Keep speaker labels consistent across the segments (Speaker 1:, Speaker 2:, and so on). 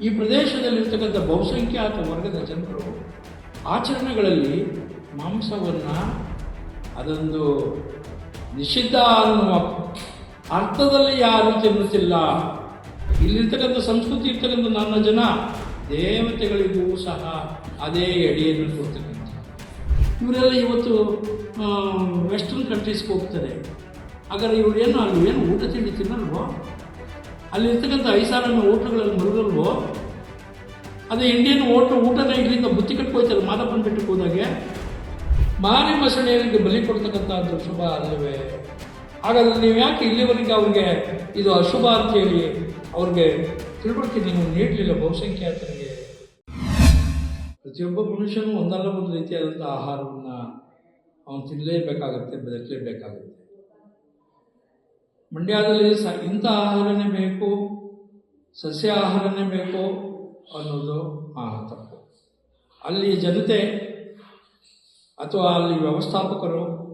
Speaker 1: ಈ ಪ್ರದೇಶದಲ್ಲಿರ್ತಕ್ಕಂಥ ಬಹುಸಂಖ್ಯಾತ ವರ್ಗದ ಜನರು ಆಚರಣೆಗಳಲ್ಲಿ ಮಾಂಸವನ್ನು ಅದೊಂದು ನಿಷಿದ್ಧ ಅನ್ನುವ ಅರ್ಥದಲ್ಲಿ ಯಾರು ತಿನ್ನುತ್ತಿಲ್ಲ ಇಲ್ಲಿರ್ತಕ್ಕಂಥ ಸಂಸ್ಕೃತಿ ಇರ್ತಕ್ಕಂಥ ನನ್ನ ಜನ ದೇವತೆಗಳಿಗೂ ಸಹ ಅದೇ ಎಡೆಯನ್ನು ಕೊಡ್ತಕ್ಕಂಥ ಇವರೆಲ್ಲ ಇವತ್ತು ವೆಸ್ಟರ್ನ್ ಕಂಟ್ರೀಸ್ಗೆ ಹೋಗ್ತಾರೆ. ಹಾಗಾದ್ರೆ ಇವ್ರು ಏನು ಅಲ್ಲಿ ಏನು ಊಟ ತಿಂಡಿ ತಿನ್ನಲ್ವೋ? ಅಲ್ಲಿರ್ತಕ್ಕಂಥ ಐಸಾರನ್ನ ಹೋಟ್ಲುಗಳಲ್ಲಿ ಮರುಗಲ್ವೋ ಅದೇ ಇಂಡಿಯನ್ ಓಟ್ಲು ಊಟನ ಇಲ್ಲಿಂದ ಬುತ್ತಿ ಕಟ್ಕೋಯ್ತಾರೆ ಮಾದಪ್ಪನ ಬೆಟ್ಟಕ್ಕೆ ಹೋದಾಗೆ ಮಾರಿ ಮಸಣೆಯರಿಗೆ ಬಲಿ ಕೊಡ್ತಕ್ಕಂಥದ್ದು ಶುಭ ಅಲ್ಲವೇ? ಹಾಗಾದ್ರೆ ನೀವು ಯಾಕೆ ಇಲ್ಲಿವರೆಗೆ ಅವ್ರಿಗೆ ಇದು ಅಶುಭ ಅಂತೇಳಿ ಅವ್ರಿಗೆ ತಿಳುವಳಿಕೆ ನೀವು ನೀಡಲಿಲ್ಲ ಬಹುಸಂಖ್ಯಾತರಿಗೆ. ಪ್ರತಿಯೊಬ್ಬ ಮನುಷ್ಯನೂ ಒಂದಲ್ಲ ಒಂದು ರೀತಿಯಾದಂಥ ಆಹಾರವನ್ನು ಅವನು ತಿನ್ನಲೇಬೇಕಾಗತ್ತೆ ಬದುಕಲೇಬೇಕಾಗುತ್ತೆ ಮಂಡ್ಯದಲ್ಲಿ ಸ ಇಂಥ ಆಹಾರನೇ ಬೇಕು, ಸಸ್ಯ ಆಹಾರನೇ ಬೇಕು ಅನ್ನೋದು ಆ ತಪ್ಪು. ಅಲ್ಲಿ ಜನತೆ ಅಥವಾ ಅಲ್ಲಿ ವ್ಯವಸ್ಥಾಪಕರು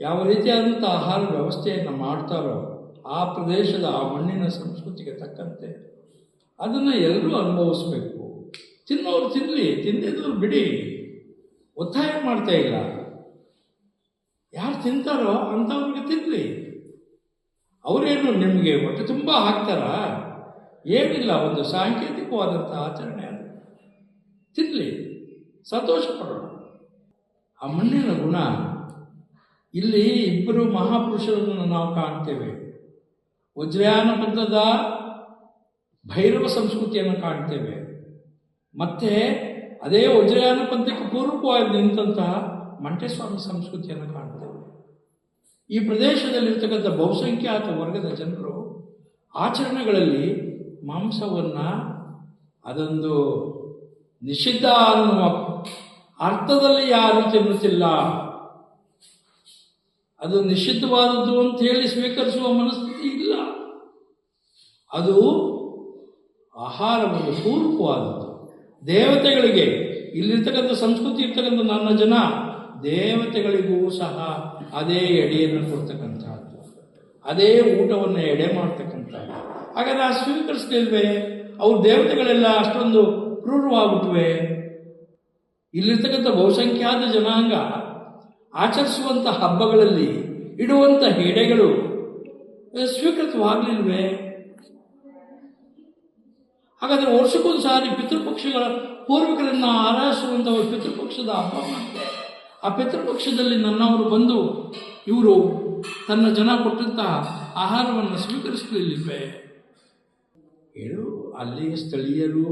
Speaker 1: ಯಾವ ರೀತಿಯಾದಂಥ ಆಹಾರ ವ್ಯವಸ್ಥೆಯನ್ನು ಮಾಡ್ತಾರೋ ಆ ಪ್ರದೇಶದ, ಆ ಮಣ್ಣಿನ ಸಂಸ್ಕೃತಿಗೆ ತಕ್ಕಂತೆ ಅದನ್ನು ಎಲ್ಲರೂ ಅನುಭವಿಸ್ಬೇಕು. ತಿನ್ನೋರು ತಿನ್ನಲಿ ತಿಂದಿದ್ದವ್ರು ಬಿಡಿ. ಒತ್ತಾಯ ಮಾಡ್ತಾ ಇಲ್ಲ. ಯಾರು ತಿಂತಾರೋ ಅಂಥವ್ರಿಗೆ ತಿನ್ನಲಿ ಅವರೇನು ನಿಮಗೆ ಹೊಟ್ಟೆ ತುಂಬ ಹಾಕ್ತಾರಾ? ಏನಿಲ್ಲ, ಒಂದು ಸಾಂಕೇತಿಕವಾದಂಥ ಆಚರಣೆ ಅದು. ತಿನ್ನಲಿ ಸಂತೋಷ ಪಡೋಣ ಆ ಮಣ್ಣಿನ ಗುಣ, ಇಲ್ಲಿ ಇಬ್ಬರು ಮಹಾಪುರುಷರನ್ನು ನಾವು ಕಾಣ್ತೇವೆ. ವಜ್ರಯಾನ ಪಂಥದ ಭೈರವ ಸಂಸ್ಕೃತಿಯನ್ನು ಕಾಣ್ತೇವೆ. ಮತ್ತೆ ಅದೇ ವಜ್ರಯಾನ ಪಂಥಕ್ಕೆ ಪೂರ್ವಕವಾಗಿ ನಿಂತಹ ಮಂಟೇಸ್ವಾಮಿ ಸಂಸ್ಕೃತಿಯನ್ನು ಕಾಣ್ತೇವೆ. ಈ ಪ್ರದೇಶದಲ್ಲಿರ್ತಕ್ಕಂಥ ಬಹುಸಂಖ್ಯಾತ ವರ್ಗದ ಜನರು ಆಚರಣೆಗಳಲ್ಲಿ ಮಾಂಸವನ್ನು ಅದೊಂದು ನಿಷಿದ್ಧ ಅನ್ನುವ ಅರ್ಥದಲ್ಲಿ ಯಾರು ತಿನ್ನುತ್ತಿಲ್ಲ ಅದು ನಿಷಿದ್ಧವಾದದ್ದು ಅಂತ ಹೇಳಿ ಸ್ವೀಕರಿಸುವ ಮನಸ್ಥಿತಿ ಇಲ್ಲ. ಅದು ಆಹಾರವನ್ನು ಪೂರ್ವವಾದದ್ದು ದೇವತೆಗಳಿಗೆ ಇಲ್ಲಿರ್ತಕ್ಕಂಥ ಸಂಸ್ಕೃತಿ ಇರ್ತಕ್ಕಂಥ ನನ್ನ ಜನ ದೇವತೆಗಳಿಗೂ ಸಹ ಅದೇ ಎಡೆಯನ್ನು ಕೊಡ್ತಕ್ಕಂಥದ್ದು ಅದೇ ಊಟವನ್ನು ಎಡೆ ಮಾಡ್ತಕ್ಕಂಥದ್ದು ಹಾಗಾದ್ರೆ ಆ ಸ್ವೀಕರಿಸ್ಲಿಲ್ವೇ ಅವ್ರ ದೇವತೆಗಳೆಲ್ಲ ಅಷ್ಟೊಂದು ಕ್ರೂರವಾಗ್ಬಿಟ್ವೆ. ಇಲ್ಲಿರ್ತಕ್ಕಂಥ ಬಹುಸಂಖ್ಯಾತ ಜನಾಂಗ ಆಚರಿಸುವಂಥ ಹಬ್ಬಗಳಲ್ಲಿ ಇಡುವಂಥ ಹೆಡೆಗಳು ಸ್ವೀಕೃತವಾಗಲಿಲ್ವೇ? ಹಾಗಾದರೆ ವರ್ಷಕ್ಕೊಂದು ಸಾರಿ ಪಿತೃಪಕ್ಷಗಳ ಪೂರ್ವಿಕರನ್ನು ಆರಾಧಿಸುವಂಥ ಪಿತೃಪಕ್ಷದ ಹಬ್ಬ ಮಾಡ್ತಾರೆ. ಆ ಪಿತೃಪಕ್ಷದಲ್ಲಿ ನನ್ನವರು ಬಂದು ಇವರು ತನ್ನ ಜನ ಕೊಟ್ಟಂತಹ ಆಹಾರವನ್ನು ಸ್ವೀಕರಿಸಲಿಲ್ಲವೆ ಹೇಳು ಅಲ್ಲಿಯ ಸ್ಥಳೀಯರು,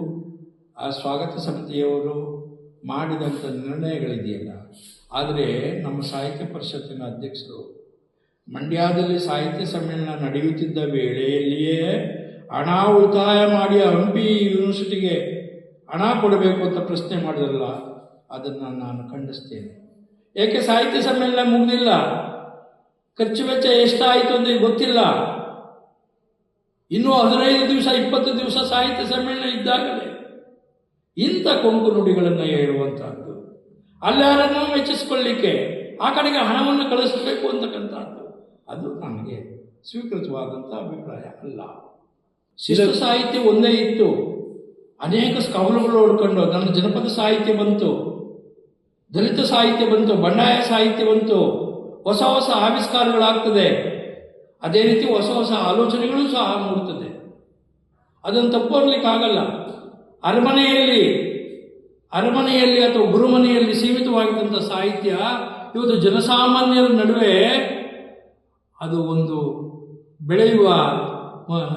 Speaker 1: ಆ ಸ್ವಾಗತ ಸಮಿತಿಯವರು ಮಾಡಿದಂಥ ನಿರ್ಣಯಗಳಿದೆಯಲ್ಲ. ಆದರೆ ನಮ್ಮ ಸಾಹಿತ್ಯ ಪರಿಷತ್ತಿನ ಅಧ್ಯಕ್ಷರು, ಮಂಡ್ಯದಲ್ಲಿ ಸಾಹಿತ್ಯ ಸಮ್ಮೇಳನ ನಡೆಯುತ್ತಿದ್ದ ವೇಳೆಯಲ್ಲಿಯೇ ಹಣ ಉಳಿತಾಯ ಮಾಡಿ ಹಂಪಿ ಯೂನಿವರ್ಸಿಟಿಗೆ ಹಣ ಕೊಡಬೇಕು ಅಂತ ಪ್ರಶ್ನೆ ಮಾಡಿದ್ರಲ್ಲ, ಅದನ್ನು ನಾನು ಖಂಡಿಸ್ತೇನೆ. ಏಕೆ ಸಾಹಿತ್ಯ ಸಮ್ಮೇಳನ ಮುಗಿದಿಲ್ಲ? ಖರ್ಚು ವೆಚ್ಚ ಎಷ್ಟಾಯಿತು ಅಂತ ಗೊತ್ತಿಲ್ಲ. ಇನ್ನೂ ಹದಿನೈದು ದಿವಸ ಇಪ್ಪತ್ತು ದಿವಸ ಸಾಹಿತ್ಯ ಸಮ್ಮೇಳನ ಇದ್ದಾಗಲೇ ಇಂಥ ಕೊಂಕು ನುಡಿಗಳನ್ನು ಹೇಳುವಂತಹದ್ದು. ಅಲ್ಲಾರನ್ನೂ ಮೆಚ್ಚಿಸ್ಕೊಳ್ಳಿಕ್ಕೆ ಆ ಕಡೆಗೆ ಹಣವನ್ನು ಕಳಿಸಬೇಕು ಅಂತಕ್ಕಂಥದ್ದು. ಅದು ನನಗೆ ಸ್ವೀಕೃತವಾದಂಥ ಅಭಿಪ್ರಾಯ ಅಲ್ಲ. ಶಿಶು ಸಾಹಿತ್ಯ ಒಂದೇ ಇತ್ತು. ಅನೇಕ ಸ್ಕೌಲುಗಳು ಉಳ್ಕೊಂಡು ನನ್ನ ಜನಪದ ಸಾಹಿತ್ಯ ಬಂತು. ದಲಿತ ಸಾಹಿತ್ಯ ಬಂತು, ಬಂಡಾಯ ಸಾಹಿತ್ಯ ಬಂತು, ಹೊಸ ಹೊಸ ಆವಿಷ್ಕಾರಗಳಾಗ್ತದೆ. ಅದೇ ರೀತಿ ಹೊಸ ಹೊಸ ಆಲೋಚನೆಗಳು ಸಹ ಮೂಡುತ್ತದೆ. ಅದನ್ನು ತಪ್ಪೋರ್ಲಿಕ್ಕಾಗಲ್ಲ ಅರಮನೆಯಲ್ಲಿ ಅರಮನೆಯಲ್ಲಿ ಅಥವಾ ಗುರುಮನೆಯಲ್ಲಿ ಸೀಮಿತವಾಗಿದ್ದಂಥ ಸಾಹಿತ್ಯ ಇವತ್ತು ಜನಸಾಮಾನ್ಯರ ನಡುವೆ ಅದು ಒಂದು ಬೆಳೆಯುವ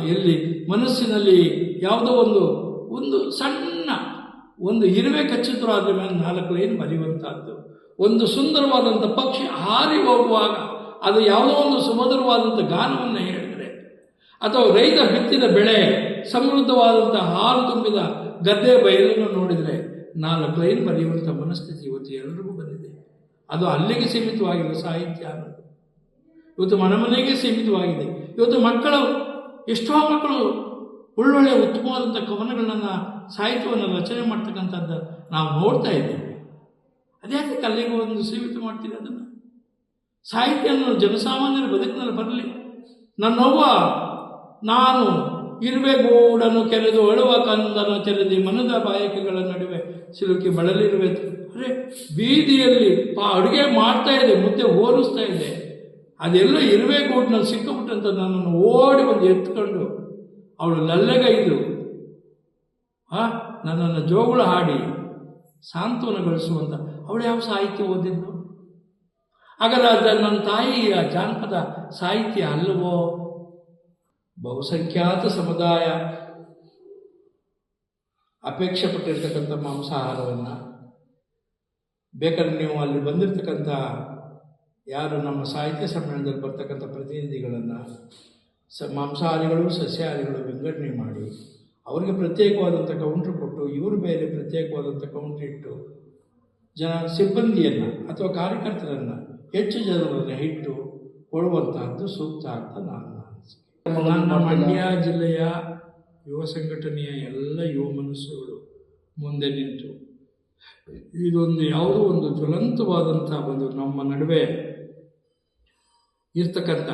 Speaker 1: ಎಲ್ಲಿ ಮನಸ್ಸಿನಲ್ಲಿ ಯಾವುದೋ ಒಂದು ಒಂದು ಸಣ್ಣ ಒಂದು ಇರುವೆ ಕಚ್ಚಿದ್ರು ಅದ್ರ ಮೇಲೆ ನಾಲ್ಕು ಲೈನ್ ಬರೆಯುವಂಥದ್ದು ಒಂದು ಸುಂದರವಾದಂಥ ಪಕ್ಷಿ ಹಾರಿ ಹೋಗುವಾಗ ಅದು ಯಾವುದೋ ಒಂದು ಸುಮಧುರವಾದಂಥ ಗಾನವನ್ನು ಹೇಳಿದರೆ, ಅಥವಾ ರೈತ ಬಿತ್ತಿದ ಬೆಳೆ ಸಮೃದ್ಧವಾದಂಥ ಹಾಲು ತುಂಬಿದ ಗದ್ದೆ ಬಯಲನ್ನು ನೋಡಿದರೆ ನಾಲ್ಕು ಲೈನ್ ಬರೆಯುವಂಥ ಮನಸ್ಥಿತಿ ಇವತ್ತು ಎಲ್ಲರಿಗೂ ಬಂದಿದೆ. ಅದು ಅಲ್ಲಿಗೆ ಸೀಮಿತವಾಗಿಲ್ಲ ಸಾಹಿತ್ಯ ಅನ್ನೋದು. ಇವತ್ತು ಮನಮನೆಗೆ ಸೀಮಿತವಾಗಿದೆ. ಇವತ್ತು ಮಕ್ಕಳು, ಎಷ್ಟೋ ಮಕ್ಕಳು ಒಳ್ಳೊಳ್ಳೆ ಉತ್ತಮವಾದಂಥ ಕವನಗಳನ್ನು ಸಾಹಿತ್ಯವನ್ನು ರಚನೆ ಮಾಡ್ತಕ್ಕಂಥದ್ದು ನಾವು ನೋಡ್ತಾ ಇದ್ದೇವೆ. ಅದ್ಯಾಕೆ ಅಲ್ಲಿಗೆ ಒಂದು ಸೀಮಿತ ಮಾಡ್ತೀರಿ ಅದನ್ನು? ಸಾಹಿತ್ಯ ಅನ್ನೋದು ಜನಸಾಮಾನ್ಯರ ಬದುಕಿನಲ್ಲಿ ಬರಲಿ. ನನ್ನವ್ವ ನಾನು ಇರುವೆ ಗೂಡನ್ನು ಕೆರೆದು ಅಳುವ ಕಂದನ್ನು ತೆರೆದಿ ಮನದ ಬಾಯಕೆಗಳ ನಡುವೆ ಸಿಲುಕಿ ಬಳಲಿರುವೆ. ಅರೆ, ಬೀದಿಯಲ್ಲಿ ಪಾ ಅಡುಗೆ ಮಾಡ್ತಾ ಇದೆ, ಮುದ್ದೆ ಹೋಲಿಸ್ತಾ ಇದೆ. ಅದೆಲ್ಲ ಇರುವೆ ಗೂಡಿನಲ್ಲಿ ಸಿಕ್ಕಿಬಿಟ್ಟಂತ ನನ್ನನ್ನು ಓಡಿ ಬಂದು ಎತ್ಕೊಂಡು ಅವಳು ಲಲ್ಲೆಗೈದು ಆ? ನನ್ನನ್ನು ಜೋಗುಳ ಹಾಡಿ ಸಾಂತ್ವನಗೊಳಿಸುವಂತ. ಅವಳು ಯಾವ ಸಾಹಿತ್ಯ ಓದಿದ್ದು ಹಾಗಾದ್ರೆ ನನ್ನ ತಾಯಿಯ ಜಾನಪದ ಸಾಹಿತ್ಯ ಅಲ್ಲವೋ ಬಹುಸಂಖ್ಯಾತ ಸಮುದಾಯ. ಅಪೇಕ್ಷೆ ಪಟ್ಟಿರ್ತಕ್ಕಂಥ ಮಾಂಸಾಹಾರವನ್ನು. ಬೇಕಾದ್ರೆ ನೀವು ಅಲ್ಲಿ ಬಂದಿರತಕ್ಕಂಥ ಯಾರು ನಮ್ಮ ಸಾಹಿತ್ಯ ಸಮ್ಮೇಳನದಲ್ಲಿ ಬರ್ತಕ್ಕಂಥ ಪ್ರತಿನಿಧಿಗಳನ್ನು ಸ ಮಾಂಸಾಹಾರಿಗಳು, ಸಸ್ಯಾಹಾರಿಗಳು ವಿಂಗಡಣೆ ಮಾಡಿ ಅವರಿಗೆ ಪ್ರತ್ಯೇಕವಾದಂಥ ಕೌಂಟ್ರ್ ಕೊಟ್ಟು ಇವರು ಬೇರೆ ಪ್ರತ್ಯೇಕವಾದಂಥ ಕೌಂಟ್ರ್ ಇಟ್ಟು ಜನ ಸಿಬ್ಬಂದಿಯನ್ನು ಅಥವಾ ಕಾರ್ಯಕರ್ತರನ್ನು ಹೆಚ್ಚು ಜನರನ್ನು ಇಟ್ಟು ಕೊಡುವಂತಹದ್ದು ಸೂಕ್ತ ಅಂತ ನಾನು ಅನಿಸಿಕೆ ನನ್ನ ಮಂಡ್ಯ ಜಿಲ್ಲೆಯ ಯುವ ಸಂಘಟನೆಯ ಎಲ್ಲ ಯುವ ಮನಸ್ಸುಗಳು ಮುಂದೆ ನಿಂತು ಇದೊಂದು ಯಾವುದೋ ಒಂದು ಜ್ವಲಂತವಾದಂಥ ಒಂದು ನಮ್ಮ ನಡುವೆ ಇರ್ತಕ್ಕಂಥ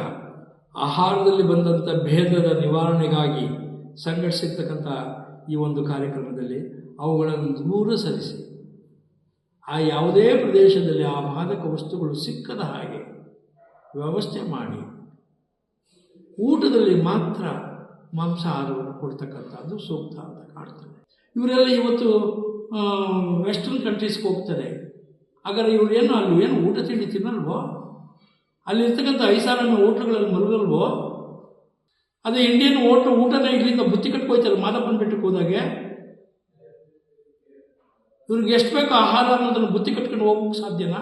Speaker 1: ಆಹಾರದಲ್ಲಿ ಬಂದಂಥ ಭೇದದ ನಿವಾರಣೆಗಾಗಿ ಸಂಘಟಿಸಿರ್ತಕ್ಕಂಥ ಈ ಒಂದು ಕಾರ್ಯಕ್ರಮದಲ್ಲಿ ಅವುಗಳನ್ನು ದೂರ ಸರಿಸಿ ಆ ಯಾವುದೇ ಪ್ರದೇಶದಲ್ಲಿ ಆ ಮಾದಕ ವಸ್ತುಗಳು ಸಿಕ್ಕದ ಹಾಗೆ ವ್ಯವಸ್ಥೆ ಮಾಡಿ. ಊಟದಲ್ಲಿ ಮಾತ್ರ ಮಾಂಸಾಹಾರವನ್ನು ಕೊಡ್ತಕ್ಕಂಥದ್ದು ಸೂಕ್ತ ಅಂತ ಕಾಣ್ತದೆ. ಇವರೆಲ್ಲ ಇವತ್ತು ವೆಸ್ಟರ್ನ್ ಕಂಟ್ರೀಸ್ಗೆ ಹೋಗ್ತಾರೆ. ಹಾಗಾದ್ರೆ ಇವರು ಏನು ಅಲ್ಲಿ ಏನು ಊಟ ತಿಂಡಿ ತಿನ್ನಲ್ವೋ? ಅಲ್ಲಿರ್ತಕ್ಕಂಥ ಐಸಾರನ್ನ ಹೋಟ್ಲುಗಳಲ್ಲಿ ಮಲಗಲ್ವೋ? ಅದೇ ಇಂಡಿಯನ್ ಓಟ್ ಊಟನ ಇಲ್ಲಿಂದ ಬುತ್ತಿ ಕಟ್ಕೋಯ್ತಾರೆ, ಮಾದಪ್ಪನ ಬೆಟ್ಟಕ್ಕೆ ಹೋದಾಗೆ. ಇವ್ರಿಗೆ ಎಷ್ಟು ಬೇಕೋ ಆಹಾರ ಅನ್ನೋದನ್ನು ಬುತ್ತಿ ಕಟ್ಕೊಂಡು ಹೋಗೋಕೆ ಸಾಧ್ಯನಾ?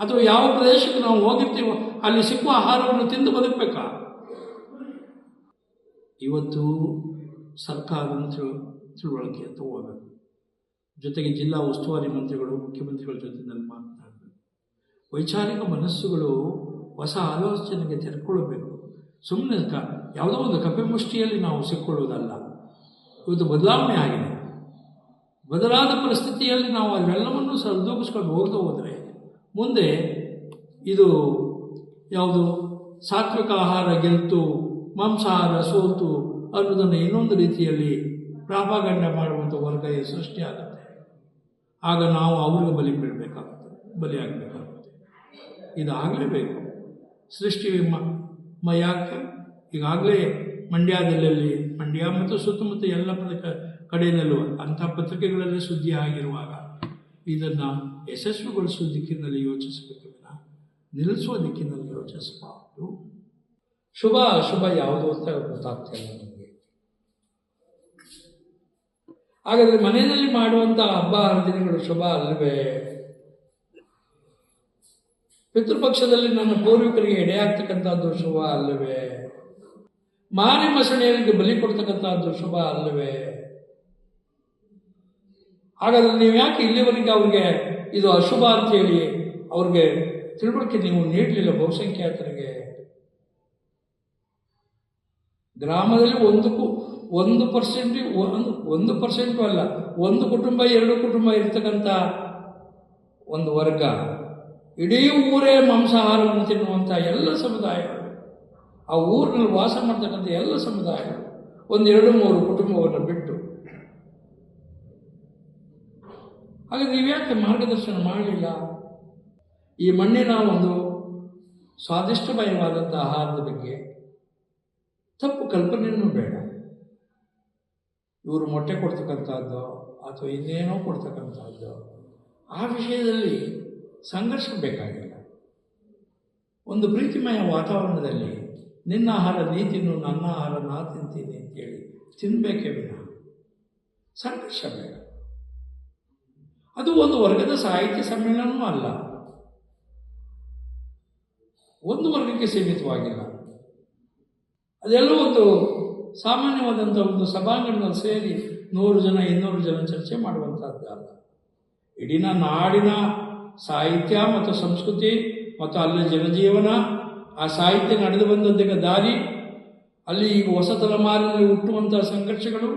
Speaker 1: ಅಥವಾ ಯಾವ ಪ್ರದೇಶಕ್ಕೆ ನಾವು ಹೋಗಿರ್ತೀವೋ, ಅಲ್ಲಿ ಸಿಕ್ಕುವ ಆಹಾರವನ್ನು ತಿಂದು ಬದುಕಬೇಕಾ? ಇವತ್ತು ತಿಳು ತಿಳುವಳಿಕೆ ತಗೋಬೇಕು. ಜೊತೆಗೆ ಜಿಲ್ಲಾ ಉಸ್ತುವಾರಿ ಮಂತ್ರಿಗಳು, ಮುಖ್ಯಮಂತ್ರಿಗಳ ಜೊತೆ ನಾನು ಮಾತನಾಡಬೇಕು. ವೈಚಾರಿಕ ಮನಸ್ಸುಗಳು ಹೊಸ ಆಲೋಚನೆಗೆ ತೆರೆಕೊಳ್ಳಬೇಕು ಸುಮ್ಮನೆ ಕ, ಯಾವುದೋ ಒಂದು ಕಪ್ಪೆ ಮುಷ್ಟಿಯಲ್ಲಿ ನಾವು ಸಿಕ್ಕೊಳ್ಳುವುದಲ್ಲ. ಇವತ್ತು ಬದಲಾವಣೆ ಆಗಿದೆ. ಬದಲಾದ ಪರಿಸ್ಥಿತಿಯಲ್ಲಿ ನಾವು ಅದೆಲ್ಲವನ್ನು ಸರಿದೂಗಿಸ್ಕೊಂಡು ಹೋಗ್ತಾ ಹೋದರೆ, ಮುಂದೆ ಇದು ಯಾವುದು ಸಾತ್ವಿಕ ಆಹಾರ, ಗೆಲ್ತು, ಮಾಂಸಾಹಾರ, ಸೋತು ಅನ್ನೋದನ್ನು ಇನ್ನೊಂದು ರೀತಿಯಲ್ಲಿ ಪ್ರಾಪಗಂಡ ಮಾಡುವಂಥ ವರ್ಗ ಸೃಷ್ಟಿಯಾಗುತ್ತೆ ಆಗ ನಾವು ಅವ್ರಿಗೆ ಬಲಿ ಬೀಳಬೇಕಾಗುತ್ತೆ ಬಲಿಯಾಗಬೇಕಾಗುತ್ತೆ. ಇದಾಗಲೇಬೇಕು. ಸೃಷ್ಟಿ ಯಾಕೆ ಈಗಾಗಲೇ ಮಂಡ್ಯದಲ್ಲಿ ಮಂಡ್ಯ ಮತ್ತು ಸುತ್ತಮುತ್ತ ಎಲ್ಲ ಪತ್ರಿಕ ಕಡೆಯಲ್ಲೂ ಅಂಥ ಪತ್ರಿಕೆಗಳಲ್ಲಿ ಸುದ್ದಿ ಆಗಿರುವಾಗ ಇದನ್ನು ಯಶಸ್ವಿಗೊಳಿಸುವ ದಿಕ್ಕಿನಲ್ಲಿ ಯೋಚಿಸಬೇಕು ನಿಲ್ಲಿಸುವ ದಿಕ್ಕಿನಲ್ಲಿ ಯೋಚಿಸಬಾರದು. ಶುಭ, ಅಶುಭ ಯಾವುದು ಅಂತ ಗೊತ್ತಾಗ್ತಿಲ್ಲ ನಮಗೆ. ಹಾಗಾದರೆ ಮನೆಯಲ್ಲಿ ಮಾಡುವಂಥ ಹಬ್ಬ ಹರಿದಿನಗಳು ಶುಭ ಅಲ್ಲವೇ? ಪಿತೃಪಕ್ಷದಲ್ಲಿ ನನ್ನ ಪೂರ್ವಿಕರಿಗೆ ಎಡೆಯಾಗ್ತಕ್ಕಂಥದ್ದು ಶುಭ ಅಲ್ಲವೇ? ಮಾರಿ ಮಸಣೆಯರಿಗೆ ಬಲಿ ಕೊಡ್ತಕ್ಕಂಥದ್ದು ಶುಭ ಅಲ್ಲವೇ? ಹಾಗಾದ್ರೆ ನೀವು ಯಾಕೆ ಇಲ್ಲಿವರೆಗೆ ಅವ್ರಿಗೆ ಇದು ಅಶುಭ ಅಂತ ಹೇಳಿ ಅವ್ರಿಗೆ ತಿಳುವಳಿಕೆ ನೀವು ನೀಡಲಿಲ್ಲ ಬಹುಸಂಖ್ಯಾತರಿಗೆ? ಗ್ರಾಮದಲ್ಲಿ ಒಂದಕ್ಕೂ ಒಂದು ಪರ್ಸೆಂಟ್, ಒಂದು ಒಂದು ಪರ್ಸೆಂಟು ಅಲ್ಲ, ಒಂದು ಕುಟುಂಬ, ಎರಡು ಕುಟುಂಬ ಇರ್ತಕ್ಕಂಥ ಒಂದು ವರ್ಗ. ಇಡೀ ಊರೇ ಮಾಂಸಾಹಾರವನ್ನು ತಿನ್ನುವಂಥ ಎಲ್ಲ ಸಮುದಾಯಗಳು, ಆ ಊರಿನಲ್ಲಿ ವಾಸ ಮಾಡ್ತಕ್ಕಂಥ ಎಲ್ಲ ಸಮುದಾಯಗಳು ಒಂದು ಎರಡು ಮೂರು ಕುಟುಂಬವನ್ನು ಬಿಟ್ಟು. ಹಾಗೆ ನೀವ್ಯಾಕೆ ಮಾರ್ಗದರ್ಶನ ಮಾಡಲಿಲ್ಲ? ಈ ಮಣ್ಣಿನ ಒಂದು ಸ್ವಾದಿಷ್ಟಮಯವಾದಂಥ ಆಹಾರದ ಬಗ್ಗೆ ತಪ್ಪು ಕಲ್ಪನೆಯೂ ಬೇಡ. ಇವರು ಮೊಟ್ಟೆ ಕೊಡ್ತಕ್ಕಂಥದ್ದು ಅಥವಾ ಇನ್ನೇನೋ ಕೊಡ್ತಕ್ಕಂಥದ್ದು. ಆ ವಿಷಯದಲ್ಲಿ ಸಂಘರ್ಷ ಬೇಕಾಗಿಲ್ಲ ಒಂದು ಪ್ರೀತಿಮಯ ವಾತಾವರಣದಲ್ಲಿ ನಿನ್ನ ಆಹಾರ ನೀ ತಿನ್ನು, ನನ್ನ ಆಹಾರ ನಾ ತಿಂತೀನಿ ಅಂತೇಳಿ ತಿನ್ನಬೇಕೇ ವಿನ ಸಂಘರ್ಷ ಬೇಡ. ಅದು ಒಂದು ವರ್ಗದ ಸಾಹಿತ್ಯ ಸಮ್ಮೇಳನವೂ ಅಲ್ಲ. ಒಂದು ವರ್ಗಕ್ಕೆ ಸೀಮಿತವಾಗಿಲ್ಲ. ಅದೆಲ್ಲ ಒಂದು ಸಾಮಾನ್ಯವಾದಂಥ ಒಂದು ಸಭಾಂಗಣದಲ್ಲಿ ಸೇರಿ ನೂರು ಜನ, ಇನ್ನೂರು ಜನ ಚರ್ಚೆ ಮಾಡುವಂಥದ್ದು ಅಲ್ಲ. ಇಡೀ ನಾಡಿನ ಸಾಹಿತ್ಯ ಮತ್ತು ಸಂಸ್ಕೃತಿ ಮತ್ತು ಅಲ್ಲಿ ಜನಜೀವನ, ಆ ಸಾಹಿತ್ಯ ನಡೆದು ಬಂದಂತಹ ದಾರಿ, ಅಲ್ಲಿ ಈಗ ಹೊಸ ತಲೆಮಾರಿನಲ್ಲಿ ಹುಟ್ಟುವಂತಹ ಸಂಘರ್ಷಗಳು,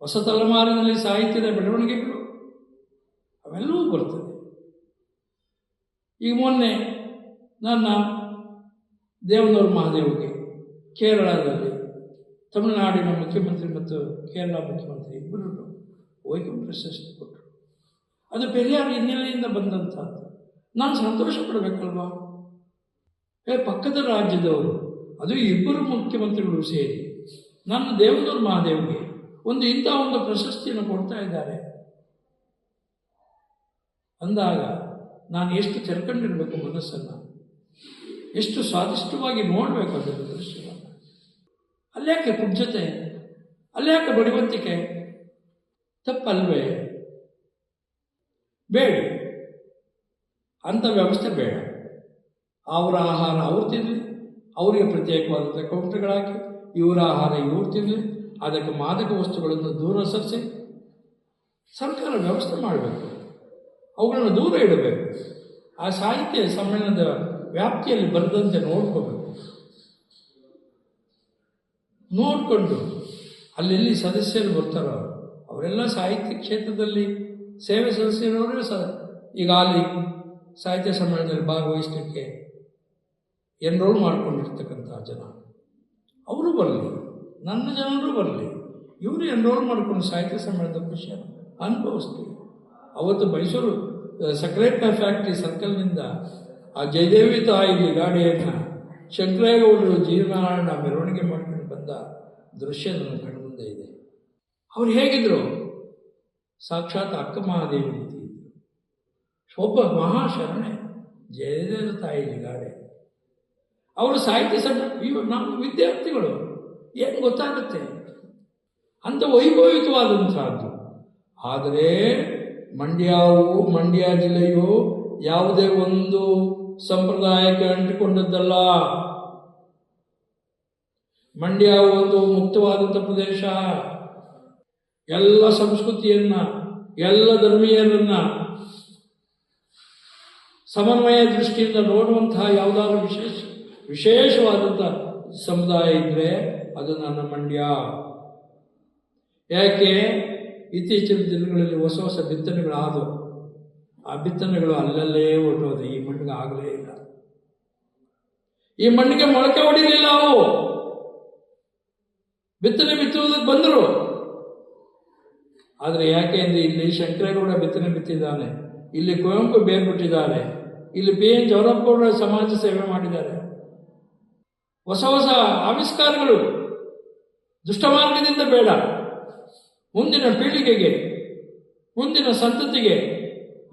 Speaker 1: ಹೊಸ ತಲೆಮಾರಿನಲ್ಲಿ ಸಾಹಿತ್ಯದ ಬೆಳವಣಿಗೆಗಳು, ಅವೆಲ್ಲವೂ ಬರ್ತದೆ. ಈಗ ಮೊನ್ನೆ ನನ್ನ ದೇವನೂರು ಮಹಾದೇವ್ಗೆ ಕೇರಳದಲ್ಲಿ ತಮಿಳುನಾಡಿನ ಮುಖ್ಯಮಂತ್ರಿ ಮತ್ತು ಕೇರಳ ಮುಖ್ಯಮಂತ್ರಿ ಇಬ್ಬರು ವೈಕುಂಠ ಪ್ರಶಸ್ತಿ ಕೊಟ್ಟರು. ಅದು ಪೆರಿಯಾರ್ ಹಿನ್ನೆಲೆಯಿಂದ ಬಂದಂಥದ್ದು ನಾನು ಸಂತೋಷ ಪಡಬೇಕಲ್ವಾ ಏ, ಪಕ್ಕದ ರಾಜ್ಯದವರು, ಅದು ಇಬ್ಬರು ಮುಖ್ಯಮಂತ್ರಿಗಳು ಸೇರಿ, ನನ್ನ ದೇವದೂರು ಮಹಾದೇವ್ಗೆ ಒಂದು ಇಂಥ ಒಂದು ಪ್ರಶಸ್ತಿಯನ್ನು ಕೊಡ್ತಾ ಇದ್ದಾರೆ. ಅಂದಾಗ ನಾನು ಎಷ್ಟು ತೆರ್ಕೊಂಡಿರ್ಬೇಕು ಮನಸ್ಸನ್ನು? ಎಷ್ಟು ಸ್ವಾದಿಷ್ಟವಾಗಿ ನೋಡಬೇಕು ಅದರ ದೃಶ್ಯವನ್ನು? ಅಲ್ಯಾಕೆ ಕುಬ್ಜತೆ? ಅಲ್ಯಾಕೆ ಬಡಿವಂತಿಕೆ? ತಪ್ಪಲ್ವೇ? ಬೇಡ. ಅಂಥ ವ್ಯವಸ್ಥೆ ಬೇಡ. ಅವರ ಆಹಾರ ಅವ್ರು ತಿನ್ನಲಿ ಅವರಿಗೆ ಪ್ರತ್ಯೇಕವಾದಂಥ ಕೌಂಟರ್ಗಳಾಕಿ, ಇವರ ಆಹಾರ ಇವ್ರು ತಿನ್ನಲಿ ಅದಕ್ಕೆ ಮಾದಕ ವಸ್ತುಗಳನ್ನು ದೂರ ಸರಿಸಿ ಸರ್ಕಾರ ವ್ಯವಸ್ಥೆ ಮಾಡಬೇಕು. ಅವುಗಳನ್ನು ದೂರ ಇಡಬೇಕು. ಆ ಸಾಹಿತ್ಯ ಸಮ್ಮೇಳನದ ವ್ಯಾಪ್ತಿಯಲ್ಲಿ ಬರೆದಂತೆ ನೋಡ್ಕೋಬೇಕು. ನೋಡಿಕೊಂಡು ಅಲ್ಲೆಲ್ಲಿ ಸದಸ್ಯರು ಬರ್ತಾರೋ, ಅವರೆಲ್ಲ ಸಾಹಿತ್ಯ ಕ್ಷೇತ್ರದಲ್ಲಿ ಸೇವೆ ಸಲ್ಲಿಸಿರೋರು ಸ ಈಗ ಅಲ್ಲಿ ಸಾಹಿತ್ಯ ಸಮ್ಮೇಳನದಲ್ಲಿ ಭಾಗವಹಿಸಲಿಕ್ಕೆ ಎನ್ರೋಲ್ ಮಾಡ್ಕೊಂಡಿರ್ತಕ್ಕಂಥ ಜನ. ಅವರು ಬರಲಿ, ನನ್ನ ಜನರು ಬರಲಿ, ಇವರು ಎನ್ರೋಲ್ ಮಾಡ್ಕೊಂಡು ಸಾಹಿತ್ಯ ಸಮ್ಮೇಳನದ ಖುಷಿಯನ್ನು ಅನುಭವಿಸ್ತೀವಿ ಅವತ್ತು ಮೈಸೂರು ಸಕ್ರೇಟ್ ಫ್ಯಾಕ್ಟ್ರಿ ಸರ್ಕಲ್ನಿಂದ ಆ ಜಯದೇವಿ ತಾಯಿ ಗಾಡಿಯನ್ನು ಶಂಕರೇಗೌಡರು ಜೀವನಾರಾಯಣ ಮೆರವಣಿಗೆ ಮಾಡ್ಕೊಂಡು ಬಂದ ದೃಶ್ಯ ನನ್ನ ಕಣ್ಮುಂದೆ ಇದೆ. ಅವ್ರು ಹೇಗಿದ್ರು? ಸಾಕ್ಷಾತ್ ಅಕ್ಕ ಮಹಾದೇವಿ ಒಬ್ಬ ಮಹಾಶರಣೆ ಜಯದೇವ ತಾಯಿ ಗಾಡೆ ಅವರು ಸಾಹಿತ್ಯ ಸಣ್ಣ ಇವ ನಾವು ವಿದ್ಯಾರ್ಥಿಗಳು, ಏನು ಗೊತ್ತಾಗುತ್ತೆ? ಅಂತ ವೈಭವಿತವಾದಂಥದ್ದು ಆದರೆ, ಮಂಡ್ಯವು, ಮಂಡ್ಯ ಜಿಲ್ಲೆಯು ಯಾವುದೇ ಒಂದು ಸಂಪ್ರದಾಯಕ್ಕೆ ಅಂಟಿಕೊಂಡದ್ದಲ್ಲ. ಮಂಡ್ಯ ಒಂದು ಮುಕ್ತವಾದಂಥ ಪ್ರದೇಶ. ಎಲ್ಲ ಸಂಸ್ಕೃತಿಯನ್ನ, ಎಲ್ಲ ಧರ್ಮೀಯರನ್ನ ಸಮನ್ವಯ ದೃಷ್ಟಿಯಿಂದ ನೋಡುವಂತಹ ಯಾವುದಾದ್ರೂ ವಿಶೇಷ ವಿಶೇಷವಾದಂಥ ಸಮುದಾಯ ಇದ್ದರೆ ಅದು ನನ್ನ ಮಂಡ್ಯ. ಯಾಕೆ? ಇತ್ತೀಚಿನ ದಿನಗಳಲ್ಲಿ ಹೊಸ ಹೊಸ ಬಿತ್ತನೆಗಳಾದವು ಆ ಬಿತ್ತನೆಗಳು ಅಲ್ಲಲ್ಲೇ ಹೊರಟೋದು ಈ ಮಣ್ಣಿಗೆ ಆಗಲೇ ಇಲ್ಲ. ಈ ಮಣ್ಣಿಗೆ ಮೊಳಕೆ ಹೊಡಿಲಿಲ್ಲ ಅವು. ಬಿತ್ತನೆ ಬಿತ್ತುವುದಕ್ಕೆ ಬಂದರು. ಆದರೆ ಯಾಕೆ ಅಂದರೆ ಇಲ್ಲಿ ಶಂಕರೇಗೌಡ ಬಿತ್ತನೆ ಬಿತ್ತಿದ್ದಾನೆ, ಇಲ್ಲಿ ಕುವೆಂಪು ಬೇರು ಬಿಟ್ಟಿದ್ದಾರೆ ಇಲ್ಲಿ ಬಿ ಎನ್ ಜವರಪ್ಪಗೌಡ ಸಮಾಜ ಸೇವೆ ಮಾಡಿದ್ದಾರೆ. ಹೊಸ ಹೊಸ ಆವಿಷ್ಕಾರಗಳು ದುಷ್ಟಮಾರ್ಗದಿಂದ ಬೇಡ. ಮುಂದಿನ ಪೀಳಿಗೆಗೆ, ಮುಂದಿನ ಸಂತತಿಗೆ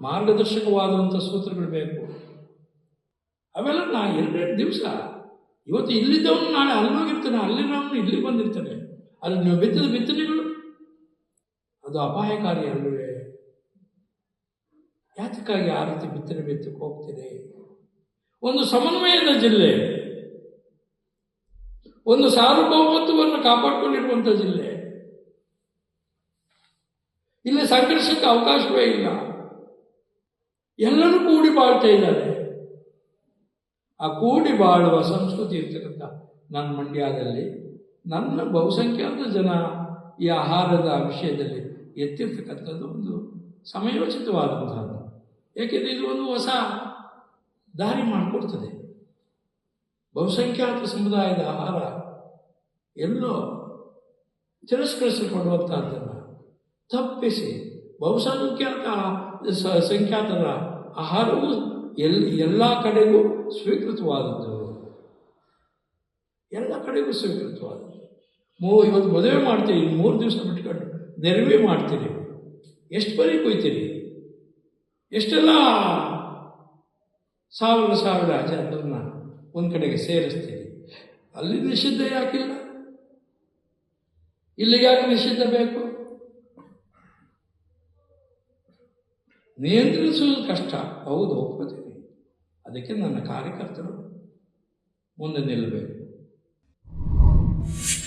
Speaker 1: ಮಾರ್ಗದರ್ಶಕವಾದಂಥ ಸೂತ್ರಗಳು ಬೇಕು. ಅವೆಲ್ಲ ನಾ ಎರಡೆರಡು ದಿವಸ, ಇವತ್ತು ಇಲ್ಲಿದ್ದವನು ನಾಳೆ ಅಲ್ಲೋಗಿರ್ತಾನೆ ಅಲ್ಲಿರೋನು ಇಲ್ಲಿ ಬಂದಿರ್ತಾನೆ. ಅಲ್ಲಿ ನೀವು ಬಿತ್ತಿದ ಬಿತ್ತನೆಗಳು ಅದು ಅಪಾಯಕಾರಿ ಅಲ್ಲವೇ? ಯಾತಕ್ಕಾಗಿ ಆ ರೀತಿ ಬಿತ್ತನೆ ಬಿತ್ತಕ್ಕೆ ಹೋಗ್ತೀರಿ ಒಂದು ಸಮನ್ವಯದ ಜಿಲ್ಲೆ. ಒಂದು ಸಾರ್ವಭೌಮತ್ವವನ್ನು ಕಾಪಾಡಿಕೊಂಡಿರುವಂಥ ಜಿಲ್ಲೆ. ಇಲ್ಲಿ ಸಂಘರ್ಷಕ್ಕೆ ಅವಕಾಶವೇ ಇಲ್ಲ. ಎಲ್ಲರೂ ಕೂಡಿ ಬಾಳ್ತಾ ಇದ್ದಾರೆ. ಆ ಕೂಡಿ ಬಾಳುವ ಸಂಸ್ಕೃತಿ ಇರ್ತಕ್ಕಂಥ ನನ್ನ ಮಂಡ್ಯದಲ್ಲಿ ನನ್ನ ಬಹುಸಂಖ್ಯಾತ ಜನ ಈ ಆಹಾರದ ವಿಷಯದಲ್ಲಿ ಎತ್ತಿರ್ತಕ್ಕಂಥದ್ದು ಒಂದು ಸಮಯೋಚಿತವಾದಂಥದ್ದು ಏಕೆಂದರೆ ಇದು ಒಂದು ಹೊಸ ದಾರಿ ಮಾಡಿಕೊಡ್ತದೆ. ಬಹುಸಂಖ್ಯಾತ ಸಮುದಾಯದ ಆಹಾರ ಎಲ್ಲೋ ತಿರಸ್ಕರಿಸಿಕೊಡುವಂಥದ್ದನ್ನು ತಪ್ಪಿಸಿ ಬಹುಸಂಖ್ಯಾತ ಸಂಖ್ಯಾತರ ಆಹಾರವು ಎಲ್, ಎಲ್ಲ ಕಡೆಗೂ ಸ್ವೀಕೃತವಾದದ್ದು. ಎಲ್ಲ ಕಡೆಗೂ ಸ್ವೀಕೃತವಾದದ್ದು. ಮೂ, ಇವತ್ತು ಮದುವೆ ಮಾಡ್ತೀವಿ ಮೂರು ದಿವಸ ಬಿಟ್ಕೊಂಡು. ನೆರವೇ ಮಾಡ್ತೀರಿ. ಎಷ್ಟು ಬರೀ ಕೊಯ್ತೀರಿ? ಎಷ್ಟೆಲ್ಲ ಸಾವಿರ ಸಾವಿರ ಜನರನ್ನ ಒಂದು ಕಡೆಗೆ ಸೇರಿಸ್ತೀರಿ. ಅಲ್ಲಿ ನಿಷಿದ್ಧ ಯಾಕಿಲ್ಲ? ಇಲ್ಲಿಗೆ ಯಾಕೆ ನಿಷಿದ್ಧ ಬೇಕು? ನಿಯಂತ್ರಿಸುವುದು ಕಷ್ಟ. ಹೌದು, ಒಪ್ಕೋತೀನಿ. ಅದಕ್ಕೆ ನನ್ನ ಕಾರ್ಯಕರ್ತರು ಮುಂದೆ ನಿಲ್ಲಬೇಕು